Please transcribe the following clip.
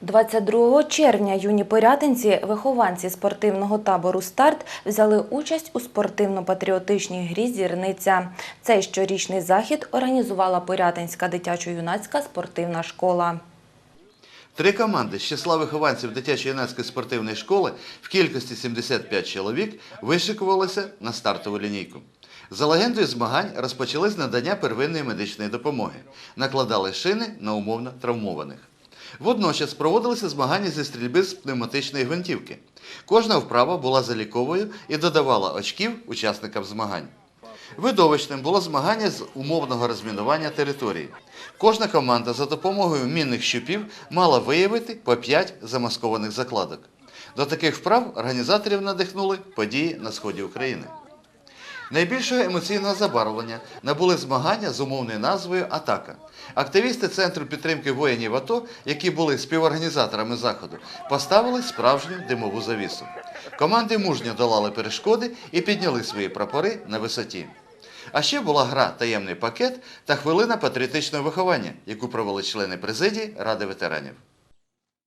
22 червня юні порятинці, вихованці спортивного табору Старт взяли участь у спортивно-патріотичній грі Зірниця. Цей щорічний захід організувала Порятинська дитячо-юнацька спортивна школа. Три команди з числа вихованців дитячо-юнацької спортивної школи в кількості 75 чоловік вишикувалися на стартову лінійку. За легендою змагань розпочали з надання первинної медичної допомоги, накладали шини на умовно травмованих. Водночас проводилися змагання зі стрільби з пневматичної гвинтівки. Кожна вправа була заліковою і додавала очків учасникам змагань. Видовищним було змагання з умовного розмінування території. Кожна команда за допомогою мінних щупів мала виявити по 5 замаскованих закладок. До таких вправ організаторів надихнули події на сході України. Найбільшого емоційного забарвлення набули змагання з умовною назвою Атака. Активісти Центру підтримки воїнів АТО, які були співорганізаторами заходу, поставили справжню димову завісу. Команди мужньо долали перешкоди і підняли свої прапори на висоті. А ще була гра Таємний пакет та хвилина патріотичного виховання, яку провели члени президії Ради ветеранів.